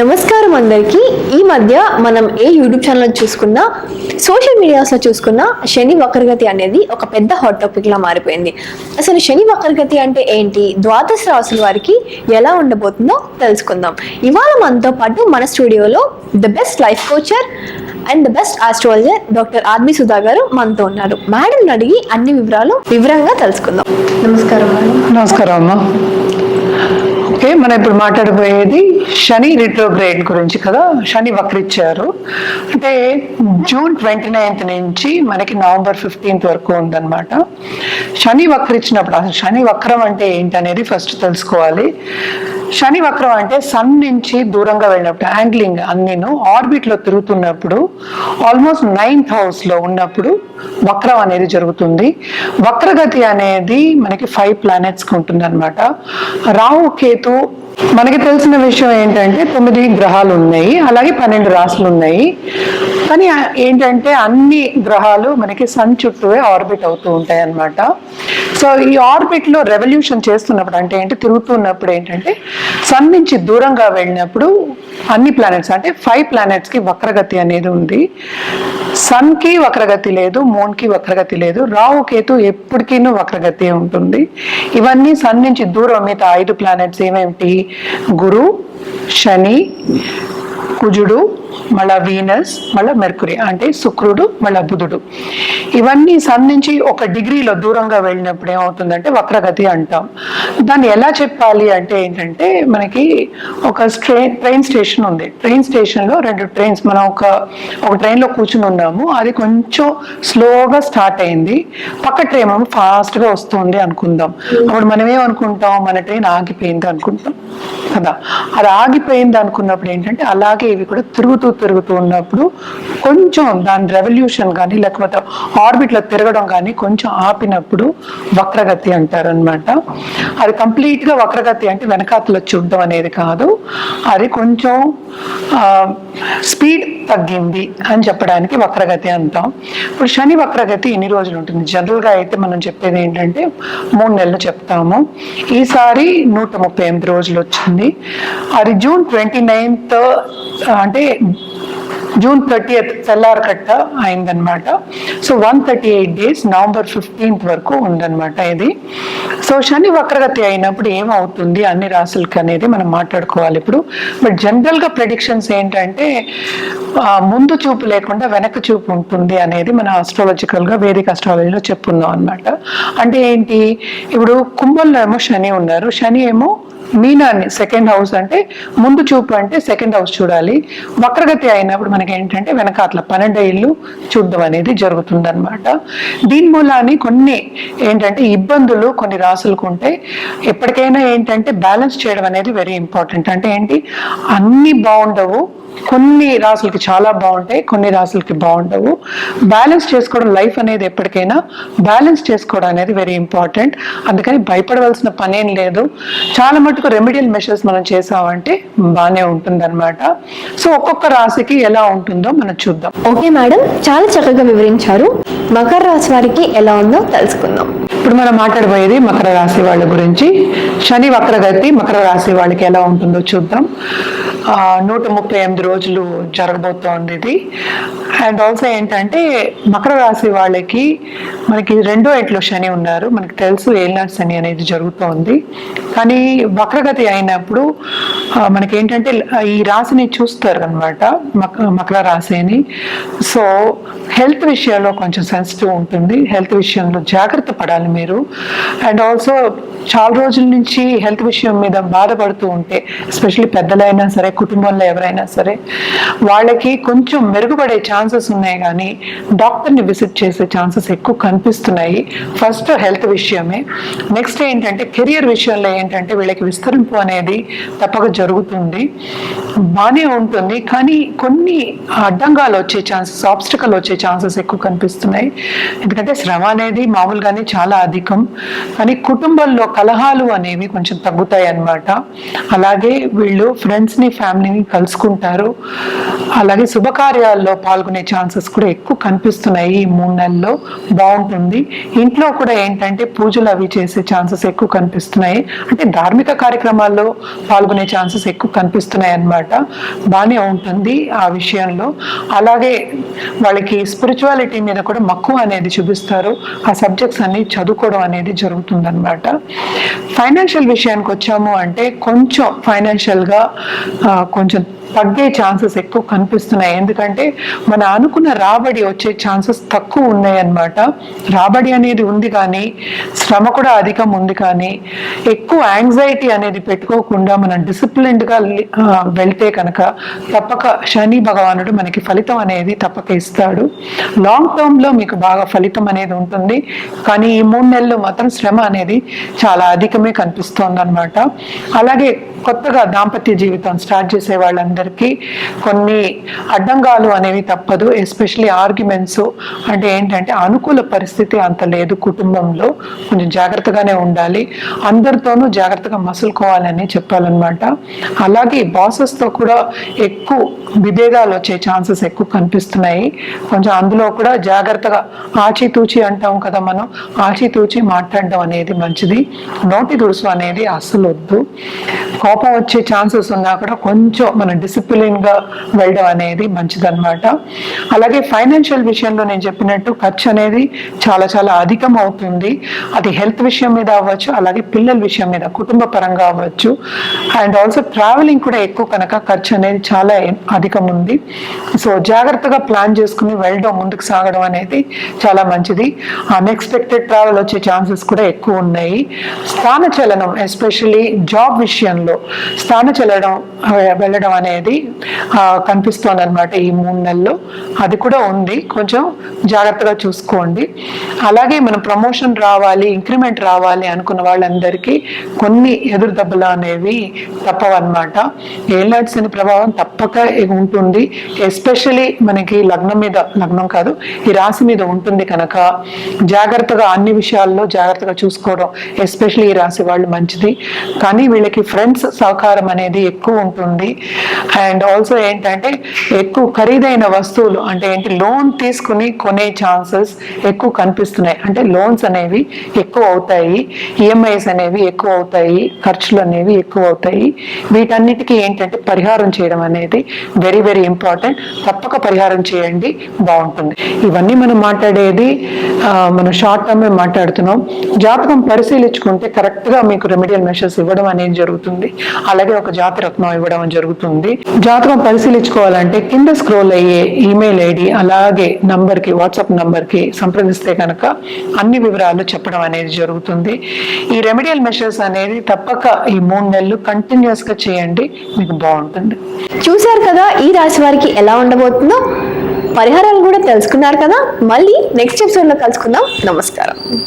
నమస్కారం అందరికీ. ఈ మధ్య మనం ఏ యూట్యూబ్ ఛానల్ చూసుకున్నా సోషల్ మీడియాస్లో చూసుకున్నా శని వక్రగతి అనేది ఒక పెద్ద హాట్ టాపిక్ లా మారిపోయింది. అసలు శని వక్రగతి అంటే ఏంటి? ద్వాదశ రాసుల వారికి ఎలా ఉండబోతుందో తెలుసుకుందాం. ఇవాళ మనతో పాటు మన స్టూడియోలో the best life coacher and the best astrologer doctor Armi Sudha గారు మనతో ఉన్నారు. మేడం అడిగి అన్ని వివరాలు వివరంగా తెలుసుకుందాం. నమస్కారం నమస్కారం అమ్మా. ఓకే మనం ఇప్పుడు మాట్లాడబోయేది శని రిట్రోగ్రేడ్ గురించి కదా శని వక్రిచ్చారు. అంటే జూన్ ట్వంటీ నైన్త్ నుంచి మనకి నవంబర్ ఫిఫ్టీన్త్ వరకు ఉందన్నమాట. శని వక్రిచ్చినప్పుడు అసలు శని వక్రం అంటే ఏంటి అనేది ఫస్ట్ తెలుసుకోవాలి. శని వక్రం అంటే సన్ నుంచి దూరంగా వెళ్ళినప్పుడు యాంగ్లింగ్ అన్నీను ఆర్బిట్లో తిరుగుతున్నప్పుడు ఆల్మోస్ట్ నైన్త్ హౌస్లో ఉన్నప్పుడు వక్రం అనేది జరుగుతుంది. వక్రగతి అనేది మనకి ఫైవ్ ప్లానెట్స్కి ఉంటుంది అనమాట రాహు కేతు మనకి తెలిసిన విషయం ఏంటంటే తొమ్మిది గ్రహాలు ఉన్నాయి అలాగే పన్నెండు రాసులు ఉన్నాయి. కానీ ఏంటంటే అన్ని గ్రహాలు మనకి సన్ చుట్టూవే ఆర్బిట్ అవుతూ ఉంటాయి అన్నమాట. సో ఈ ఆర్బిట్లో రెవల్యూషన్ చేస్తున్నప్పుడు అంటే ఏంటి? తిరుగుతున్నప్పుడు ఏంటంటే సన్ నుంచి దూరంగా వెళ్ళినప్పుడు అన్ని ప్లానెట్స్ అంటే ఫైవ్ ప్లానెట్స్కి వక్రగతి అనేది ఉంది. సన్కి వక్రగతి లేదు మూన్కి వక్రగతి లేదు రావు కేతు ఎప్పటికీ వక్రగతి ఉంటుంది. ఇవన్నీ సన్ నుంచి దూరం మిగతా ఐదు ప్లానెట్స్ ఏమేమిటి? గురు శని కుజుడు మళ్ళా వీనస్ మళ్ళా మెర్కురీ అంటే శుక్రుడు మళ్ళా బుధుడు. ఇవన్నీ సన్ నుంచి ఒక డిగ్రీలో దూరంగా వెళ్ళినప్పుడు ఏమవుతుందంటే వక్రగతి అంటాం. దాన్ని ఎలా చెప్పాలి అంటే ఏంటంటే మనకి ఒక ట్రైన్ ట్రైన్ స్టేషన్ ఉంది. ట్రైన్ స్టేషన్లో రెండు ట్రైన్స్ మనం ఒక ఒక ట్రైన్లో కూర్చుని ఉన్నాము. అది కొంచెం స్లోగా స్టార్ట్ అయింది. పక్క ట్రైన్ ఏమో ఫాస్ట్గా వస్తుంది అనుకుందాం. అప్పుడు మనం ఏమనుకుంటాం? మన ట్రైన్ ఆగిపోయింది అనుకుంటాం. కదా? అది ఆగిపోయింది అనుకున్నప్పుడు ఏంటంటే అలాగే ఇవి కూడా తిరుగుతూ తిరుగుతూ ఉన్నప్పుడు కొంచెం దాని రెవల్యూషన్ కానీ లేకపోతే ఆర్బిట్లో తిరగడం కానీ కొంచెం ఆపినప్పుడు వక్రగతి అంటారు అనమాట అది కంప్లీట్గా వక్రగతి అంటే వెనకాతలో చూడడం అనేది కాదు. అది కొంచెం స్పీడ్ తగ్గింది అని చెప్పడానికి వక్రగతి అంటాం. ఇప్పుడు శని వక్రగతి ఎన్ని రోజులు ఉంటుంది? జనరల్గా అయితే మనం చెప్పేది ఏంటంటే మూడు నెలలు చెప్తాము. ఈసారి నూట ముప్పై ఎనిమిది రోజులు వచ్చింది. అది జూన్ ట్వంటీ నైన్త్ అంటే జూన్ థర్టీయత్ తెల్లారకట్ట అయిందనమాట so one thirty eight days November fifteenth వరకు ఉందన్నమాట ఇది. సో శని వక్రగతి అయినప్పుడు ఏమవుతుంది అన్ని రాసులకి అనేది మనం మాట్లాడుకోవాలి ఇప్పుడు. బట్ జనరల్గా ప్రెడిక్షన్స్ ఏంటంటే ముందు చూపు లేకుండా వెనక చూపు ఉంటుంది అనేది మన ఆస్ట్రాలజికల్గా వేదిక ఆస్ట్రాలజీలో చెప్పుకుందాం అనమాట అంటే ఏంటి? ఇప్పుడు కుంభంలో ఏమో శని ఉన్నారు. శని ఏమో మీనాన్ని సెకండ్ హౌస్ అంటే ముందు చూపు అంటే సెకండ్ హౌస్ చూడాలి. వక్రగతి అయినప్పుడు మనకి ఏంటంటే వెనక అట్లా పన్నెండు ఇల్లు చూడడం అనేది జరుగుతుంది అనమాట దీని మూలాన్ని కొన్ని ఏంటంటే ఇబ్బందులు కొన్ని రాసులకు ఉంటాయి ఎప్పటికైనా ఏంటంటే బ్యాలెన్స్ చేయడం అనేది వెరీ ఇంపార్టెంట్ అంటే ఏంటి? అన్ని బాగుండవు కొన్ని రాసులకి చాలా బాగుంటాయి కొన్ని రాసులకి బాగుండవు. బ్యాలెన్స్ చేసుకోవడం లైఫ్ అనేది ఎప్పటికైనా బ్యాలెన్స్ చేసుకోవడం అనేది వెరీ ఇంపార్టెంట్ అందుకని భయపడవలసిన పనేం లేదు. చాలా మటుకు రెమెడియల్ మెషర్స్ మనం చేసామంటే బాగానే ఉంటుందన్నమాట. సో ఒక్కొక్క రాశికి ఎలా ఉంటుందో మనం చూద్దాం. ఓకే మేడం చాలా చక్కగా వివరించారు. మకర రాశి వారికి ఎలా ఉందో తెలుసుకుందాం. ఇప్పుడు మనం మాట్లాడబోయేది మకర రాశి వాళ్ళ గురించి. శని వక్రగతి మకర రాశి వాళ్ళకి ఎలా ఉంటుందో చూద్దాం. నూట ముప్పై ఎనిమిది రోజులు జరగబోతోంది ఇది. అండ్ ఆల్సో ఏంటంటే మకర రాశి వాళ్ళకి మనకి రెండో ఇంట్లో శని ఉన్నారు. మనకి తెలుసు ఏలినాటి శని అనేది జరుగుతోంది. కానీ వక్రగతి అయినప్పుడు మనకి ఏంటంటే ఈ రాశిని చూస్తారు అనమాట మకర రాశిని. సో హెల్త్ విషయంలో కొంచెం సెన్సిటివ్ ఉంటుంది. హెల్త్ విషయంలో జాగ్రత్త పడాలి మీరు. అండ్ ఆల్సో చాలా రోజుల నుంచి హెల్త్ విషయం మీద బాధపడుతూ ఉంటే ఎస్పెషల్లీ పెద్దలైనా సరే కుటుంబంలో ఎవరైనా సరే వాళ్ళకి కొంచెం మెరుగుపడే ఛాన్సెస్ ఉన్నాయి కానీ డాక్టర్ని విజిట్ చేసే ఛాన్సెస్ ఎక్కువ కనిపిస్తున్నాయి. ఫస్ట్ హెల్త్ విషయమే. నెక్స్ట్ ఏంటంటే కెరియర్ విషయంలో ఏంటంటే వీళ్ళకి విస్తరింపు అనేది తప్పక జరుగుతుంది. బాగానే ఉంటుంది. కానీ కొన్ని అడ్డంగాలు వచ్చే ఛాన్సెస్ ఆబ్స్టికల్ వచ్చే ఛాన్సెస్ ఎక్కువ కనిపిస్తున్నాయి. ఎందుకంటే శ్రమ అనేది మామూలుగానే చాలా అధికం. కానీ కుటుంబంలో కలహాలు అనేవి కొంచెం తగ్గుతాయి అన్నమాట. అలాగే వీళ్ళు ఫ్రెండ్స్ని ఫ్యామిలీని కలుసుకుంటారు. అలాగే శుభకార్యాల్లో పాల్గొనే ఛాన్సెస్ కూడా ఎక్కువ కనిపిస్తున్నాయి ఈ మూడు నెలల్లో. బాగుంటుంది. ఇంట్లో కూడా ఏంటంటే పూజలు అవి చేసే ఛాన్సెస్ ఎక్కువ కనిపిస్తున్నాయి. అంటే ధార్మిక కార్యక్రమాల్లో పాల్గొనే ఛాన్సెస్ ఎక్కువ కనిపిస్తున్నాయి అన్నమాట. బాగానే ఉంటుంది ఆ విషయంలో. అలాగే వాళ్ళకి స్పిరిచువాలిటీ మీద కూడా మక్కువ అనేది చూపిస్తారు. ఆ సబ్జెక్ట్స్ అన్ని చదువుకోవడం అనేది జరుగుతుంది అనమాట ఫైనాన్షియల్ విషయానికి వచ్చాము అంటే కొంచెం ఫైనాన్షియల్గా కొంచెం తగ్గే ఛాన్సెస్ ఎక్కువ కనిపిస్తున్నాయి. ఎందుకంటే మన అనుకున్న రాబడి వచ్చే ఛాన్సెస్ తక్కువ ఉన్నాయి అన్నమాట. రాబడి అనేది ఉంది కానీ శ్రమ కూడా అధికం ఉంది కానీ ఎక్కువ యాంగ్జైటీ అనేది పెట్టుకోకుండా మనం డిసిప్లిన్డ్గా వెళ్తే కనుక తప్పక శని భగవానుడు మనకి ఫలితం అనేది తప్పక ఇస్తాడు. లాంగ్ టర్మ్లో మీకు బాగా ఫలితం అనేది ఉంటుంది. కానీ ఈ మూడు నెలలు మాత్రం శ్రమ అనేది చాలా అధికమే కనిపిస్తోంది అనమాట అలాగే కొత్తగా దాంపత్య జీవితం స్టార్ట్ చేసే వాళ్ళందరికీ కొన్ని అడ్డంగాలు అనేవి తప్పదు ఎస్పెషలీ ఆర్గ్యుమెంట్స్ అంటే ఏంటంటే అనుకూల పరిస్థితి అంత లేదు కుటుంబంలో. కొంచెం జాగ్రత్తగానే ఉండాలి. అందరితోనూ జాగ్రత్తగా మసులుకోవాలని చెప్పాలన్నమాట. అలాగే బాసెస్తో కూడా ఎక్కువ విభేదాలు వచ్చే ఛాన్సెస్ ఎక్కువ కనిపిస్తున్నాయి. కొంచెం అందులో కూడా జాగ్రత్తగా ఆచితూచి అంటాం కదా మనం. ఆచితూచి మాట్లాడడం అనేది మంచిది. నోటి దురుసు అనేది అస్సలు వద్దు. కోపం వచ్చే ఛాన్సెస్ ఉన్నా కూడా కొంచెం మనం డిస్ డిసిప్లిన్గా వెళ్ళడం అనేది మంచిదన్నమాట. అలాగే ఫైనాన్షియల్ విషయంలో నేను చెప్పినట్టు ఖర్చు అనేది చాలా చాలా అధికం అవుతుంది. అది హెల్త్ విషయం మీద అవ్వచ్చు అలాగే పిల్లల విషయం మీద కుటుంబ పరంగా అవ్వచ్చు. అండ్ ఆల్సో ట్రావెలింగ్ కూడా ఎక్కువ కనుక ఖర్చు అనేది చాలా అధికం ఉంది. సో జాగ్రత్తగా ప్లాన్ చేసుకుని వెళ్ళడం ముందుకు సాగడం అనేది చాలా మంచిది. అన్ఎక్స్పెక్టెడ్ ట్రావెల్ వచ్చే ఛాన్సెస్ కూడా ఎక్కువ ఉన్నాయి. స్థాన చలనం ఎస్పెషల్లీ జాబ్ విషయంలో స్థాన చలనం వెళ్ళడం అనేది అనేది కనిపిస్తోంది అనమాట ఈ మూడు నెలల్లో. అది కూడా ఉంది. కొంచెం జాగ్రత్తగా చూసుకోండి. అలాగే మనం ప్రమోషన్ రావాలి ఇంక్రిమెంట్ రావాలి అనుకున్న వాళ్ళందరికీ కొన్ని ఎదురు దెబ్బలు అనేవి తప్పవన్నమాట. ఏళ్ళనాటి శని ప్రభావం తప్పక ఉంటుంది. ఎస్పెషలీ మనకి లగ్నం మీద లగ్నం కాదు ఈ రాశి మీద ఉంటుంది కనుక జాగ్రత్తగా అన్ని విషయాల్లో జాగ్రత్తగా చూసుకోవడం ఎస్పెషలీ ఈ రాశి వాళ్ళు మంచిది. కానీ వీళ్ళకి ఫ్రెండ్స్ సహకారం అనేది ఎక్కువ ఉంటుంది. అండ్ ఆల్సో ఏంటంటే ఎక్కువ ఖరీదైన వస్తువులు అంటే ఏంటి లోన్ తీసుకుని కొనే ఛాన్సెస్ ఎక్కువ కనిపిస్తున్నాయి. అంటే లోన్స్ అనేవి ఎక్కువ అవుతాయి ఈఎంఐస్ అనేవి ఎక్కువ అవుతాయి ఖర్చులు అనేవి ఎక్కువ అవుతాయి. వీటన్నిటికీ ఏంటంటే పరిహారం చేయడం అనేది వెరీ వెరీ ఇంపార్టెంట్ తప్పక పరిహారం చేయండి బాగుంటుంది. ఇవన్నీ మనం మాట్లాడేది మనం షార్ట్ టర్మ్ మాట్లాడుతున్నాం. జాతకం పరిశీలించుకుంటే కరెక్ట్గా మీకు రెమెడియల్ మెషర్స్ ఇవ్వడం అనేది జరుగుతుంది. అలాగే ఒక జాతి రత్నం ఇవ్వడం జరుగుతుంది. జాతకం పరిశీలించుకోవాలంటే కింద స్క్రోల్ అయ్యే ఈమెయిల్ ఐడి అలాగే నంబర్కి వాట్సాప్ నంబర్కి సంప్రదిస్తే కనుక అన్ని వివరాలు చెప్పడం అనేది జరుగుతుంది. ఈ రెమెడియల్ మెషర్స్ అనేది తప్పక ఈ మూడు నెలలు కంటిన్యూస్గా చేయండి మీకు బాగుంటుంది. చూశారు కదా ఈ రాశి వారికి ఎలా ఉండబోతుందో? పరిహారాలు కూడా తెలుసుకున్నారు కదా? మళ్ళీ నెక్స్ట్ ఎపిసోడ్లో కలుసుకుందాం. నమస్కారం.